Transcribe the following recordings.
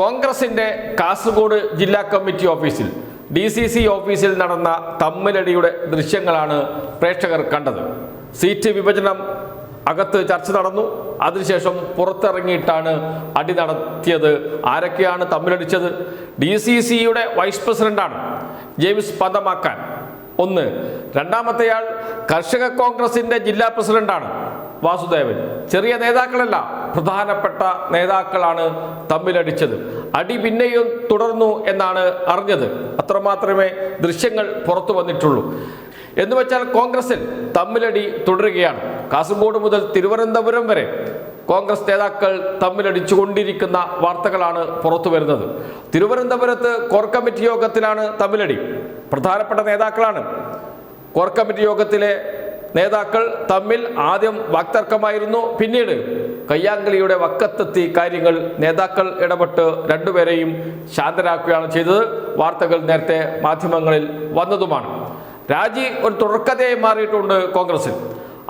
കോൺഗ്രസിന്റെ കാസർഗോഡ് ജില്ലാ കമ്മിറ്റി ഓഫീസിൽ ഡി സി സി ഓഫീസിൽ നടന്ന തമ്മിലടിയുടെ ദൃശ്യങ്ങളാണ് പ്രേക്ഷകർ കണ്ടത്. സീറ്റ് വിഭജനം അകത്ത് ചർച്ച നടന്നു. അതിനുശേഷം പുറത്തിറങ്ങിയിട്ടാണ് അടി നടത്തിയത്. ആരൊക്കെയാണ് തമ്മിലടിച്ചത്? ഡി സി സിയുടെ വൈസ് പ്രസിഡന്റാണ് ജെയിംസ് പദമാക്കാൻ ഒന്ന്. രണ്ടാമത്തെയാൾ കർഷക കോൺഗ്രസിന്റെ ജില്ലാ പ്രസിഡന്റാണ് വാസുദേവൻ. ചെറിയ നേതാക്കളല്ല പ്രധാനപ്പെട്ട നേതാക്കളാണ് തമ്മിലടിച്ചത്. അടി പിന്നെയും തുടർന്നു എന്നാണ് അറിഞ്ഞത്. അത്രമാത്രമേ ദൃശ്യങ്ങൾ പുറത്തു വന്നിട്ടുള്ളൂ. എന്ന് വെച്ചാൽ കോൺഗ്രസിൽ തമ്മിലടി തുടരുകയാണ്. കാസർഗോഡ് മുതൽ തിരുവനന്തപുരം വരെ കോൺഗ്രസ് നേതാക്കൾ തമ്മിലടിച്ചുകൊണ്ടിരിക്കുന്ന വാർത്തകളാണ് പുറത്തു വരുന്നത്. തിരുവനന്തപുരത്ത് കോർ കമ്മിറ്റി യോഗത്തിലാണ് തമ്മിലടി. പ്രധാനപ്പെട്ട നേതാക്കളാണ്. കോർ കമ്മിറ്റി യോഗത്തിലെ നേതാക്കൾ തമ്മിൽ ആദ്യം വാക്തർക്കമായിരുന്നു. പിന്നീട് കയ്യാങ്കളിയുടെ വക്കത്തെത്തി കാര്യങ്ങൾ നേതാക്കൾ ഇടപെട്ട് രണ്ടുപേരെയും ശാന്തരാക്കുകയാണ് ചെയ്തത്. വാർത്തകൾ നേരത്തെ മാധ്യമങ്ങളിൽ വന്നതുമാണ്. രാജി ഒരു തുടർക്കഥയായി മാറിയിട്ടുണ്ട് കോൺഗ്രസിൽ.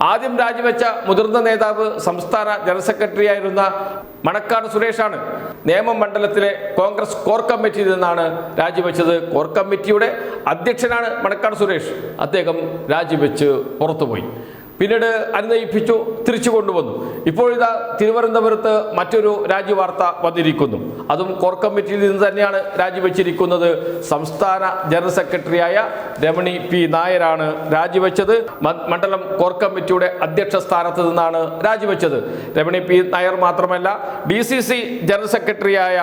ആദ്യം രാജിവെച്ച മുതിർന്ന നേതാവ് സംസ്ഥാന ജനറൽ സെക്രട്ടറി സെക്രട്ടറിയായിരുന്ന മണക്കാട് സുരേഷാണ് നേമം മണ്ഡലത്തിലെ കോൺഗ്രസ് കോർ കമ്മിറ്റിയിൽ നിന്നാണ് രാജിവെച്ചത്. കോർ കമ്മിറ്റിയുടെ അധ്യക്ഷനാണ് മണക്കാട് സുരേഷ്. അദ്ദേഹം രാജിവെച്ച് പുറത്തുപോയി. പിന്നീട് അനുനയിപ്പിച്ചു തിരിച്ചു കൊണ്ടുവന്നു. ഇപ്പോഴിതാ തിരുവനന്തപുരത്ത് മറ്റൊരു രാജ്യവാർത്ത വന്നിരിക്കുന്നു. അതും കോർ കമ്മിറ്റിയിൽ നിന്ന് തന്നെയാണ് രാജിവെച്ചിരിക്കുന്നത്. സംസ്ഥാന ജനറൽ സെക്രട്ടറിയായ രമണി പി. നായരാണ് രാജിവെച്ചത്. മണ്ഡലം കോർ കമ്മിറ്റിയുടെ അധ്യക്ഷ സ്ഥാനത്ത് നിന്നാണ് രാജിവെച്ചത്. രമണി പി. നായർ മാത്രമല്ല ഡി സി സി ജനറൽ സെക്രട്ടറിയായ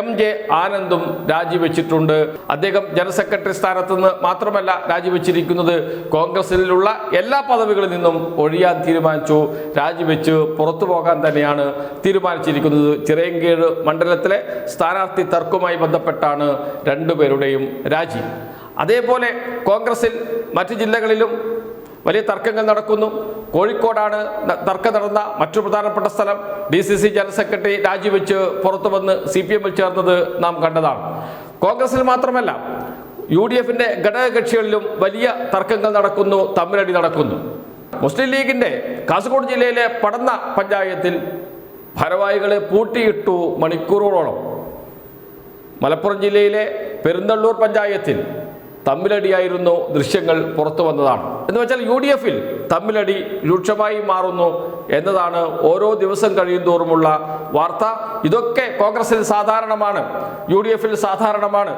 എം ജെ ആനന്ദും രാജിവെച്ചിട്ടുണ്ട്. അദ്ദേഹം ജനറൽ സെക്രട്ടറി സ്ഥാനത്ത് നിന്ന് മാത്രമല്ല രാജിവെച്ചിരിക്കുന്നത്. കോൺഗ്രസിലുള്ള എല്ലാ പദവികളിൽ നിന്നും ഒഴിയാൻ തീരുമാനിച്ചു. രാജിവെച്ച് പുറത്തു പോകാൻ തന്നെയാണ് തീരുമാനിച്ചിരിക്കുന്നത്. ചിറയൻകീഴ് മണ്ഡലത്തിലെ സ്ഥാനാർത്ഥി തർക്കവുമായി ബന്ധപ്പെട്ടാണ് രണ്ടുപേരുടെയും രാജി. അതേപോലെ കോൺഗ്രസിൽ മറ്റു ജില്ലകളിലും വലിയ തർക്കങ്ങൾ നടക്കുന്നു. കോഴിക്കോടാണ് തർക്കം നടന്ന മറ്റു പ്രധാനപ്പെട്ട സ്ഥലം. D C C general secretary രാജിവെച്ച് പുറത്തു വന്ന് സി പി എമ്മിൽ ചേർന്നത് നാം കണ്ടതാണ്. കോൺഗ്രസിൽ മാത്രമല്ല യു ഡി എഫിന്റെ ഘടകകക്ഷികളിലും വലിയ തർക്കങ്ങൾ നടക്കുന്നു തമ്മിലടി നടക്കുന്നു. മുസ്ലിം ലീഗിന്റെ കാസർഗോഡ് ജില്ലയിലെ പടന്ന പഞ്ചായത്തിൽ ഭാരവാഹികളെ പൂട്ടിയിട്ടു മണിക്കൂറുകളോളം. മലപ്പുറം ജില്ലയിലെ പെരുന്തള്ളൂർ പഞ്ചായത്തിൽ തമ്മിലടിയായിരുന്നു ദൃശ്യങ്ങൾ പുറത്തു വന്നതാണ്. എന്ന് വെച്ചാൽ യു ഡി എഫിൽ തമ്മിലടി രൂക്ഷമായി മാറുന്നു എന്നതാണ് ഓരോ ദിവസം കഴിയുന്തോറുമുള്ള വാർത്ത. ഇതൊക്കെ കോൺഗ്രസിൽ സാധാരണമാണ് യു ഡി എഫിൽ സാധാരണമാണ്.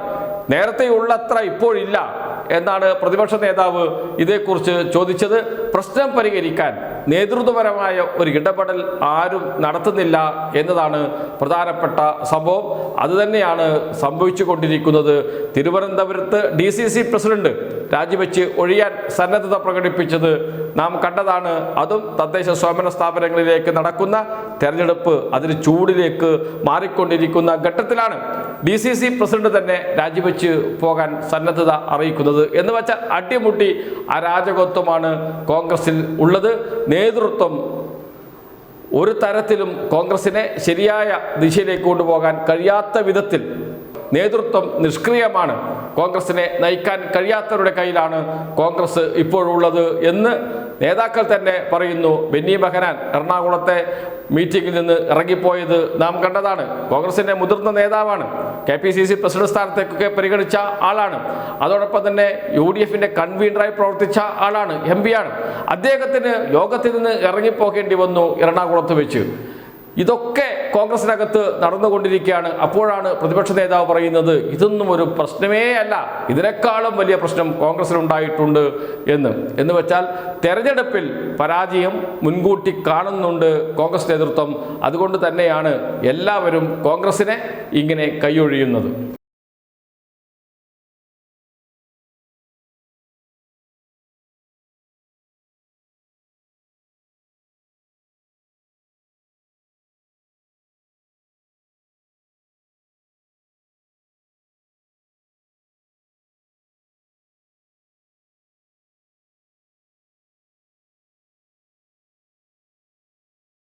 നേരത്തെ ഉള്ളത്ര ഇപ്പോഴില്ല. എന്നാണ് പ്രതിപക്ഷ നേതാവ് ഇതേക്കുറിച്ച് ചോദിച്ചത്. പ്രശ്നം പരിഹരിക്കാൻ നേതൃത്വപരമായ ഒരു ഇടപെടൽ ആരും നടത്തുന്നില്ല എന്നതാണ് പ്രധാനപ്പെട്ട സംഭവം. അതുതന്നെയാണ് സംഭവിച്ചു കൊണ്ടിരിക്കുന്നത് തിരുവനന്തപുരത്ത് ഡി സി സി പ്രസിഡന്റ് രാജിവെച്ച് ഒഴിയാൻ സന്നദ്ധത പ്രകടിപ്പിച്ചത് നാം കണ്ടതാണ് അതും തദ്ദേശ സ്വയംഭരണ സ്ഥാപനങ്ങളിലേക്ക് നടക്കുന്ന തെരഞ്ഞെടുപ്പ് അതിന് ചൂടിലേക്ക് മാറിക്കൊണ്ടിരിക്കുന്ന ഘട്ടത്തിലാണ് ഡി സി സി പ്രസിഡന്റ് തന്നെ രാജിവെച്ച് പോകാൻ സന്നദ്ധത അറിയിക്കുന്നത് എന്ന് വെച്ചാൽ അടിമുട്ടി അരാജകത്വമാണ് കോൺഗ്രസിൽ ഉള്ളത്. നേതൃത്വം ഒരു തരത്തിലും കോൺഗ്രസിനെ ശരിയായ ദിശയിലേക്ക് കൊണ്ടുപോകാൻ കഴിയാത്ത വിധത്തിൽ നേതൃത്വം നിഷ്ക്രിയമാണ്. കോൺഗ്രസിനെ നയിക്കാൻ കഴിയാത്തവരുടെ കയ്യിലാണ് കോൺഗ്രസ് ഇപ്പോഴുള്ളത് എന്ന് നേതാക്കൾ തന്നെ പറയുന്നു ബെന്നി ബഹനാൻ എറണാകുളത്തെ മീറ്റിംഗിൽ നിന്ന് ഇറങ്ങിപ്പോയത് നാം കണ്ടതാണ്. കോൺഗ്രസിന്റെ മുതിർന്ന നേതാവാണ്. K P C C president സ്ഥാനത്തേക്കൊക്കെ പരിഗണിച്ച ആളാണ്. അതോടൊപ്പം തന്നെ യു ഡി എഫിന്റെ കൺവീനറായി പ്രവർത്തിച്ച ആളാണ് എം ആണ്. അദ്ദേഹത്തിന് ലോകത്തിൽ നിന്ന് ഇറങ്ങിപ്പോകേണ്ടി വന്നു എറണാകുളത്ത് വെച്ച്. ഇതൊക്കെ കോൺഗ്രസിനകത്ത് നടന്നുകൊണ്ടിരിക്കുകയാണ്. അപ്പോഴാണ് പ്രതിപക്ഷ നേതാവ് പറയുന്നത് ഇതൊന്നും ഒരു പ്രശ്നമേ അല്ല. ഇതിനേക്കാളും വലിയ പ്രശ്നം കോൺഗ്രസിനുണ്ടായിട്ടുണ്ട് എന്ന്. എന്ന് വെച്ചാൽ തെരഞ്ഞെടുപ്പിൽ പരാജയം മുൻകൂട്ടി കാണുന്നുണ്ട് കോൺഗ്രസ് നേതൃത്വം. അതുകൊണ്ട് തന്നെയാണ് എല്ലാവരും കോൺഗ്രസിനെ ഇങ്ങനെ കൈയൊഴിയുന്നത്.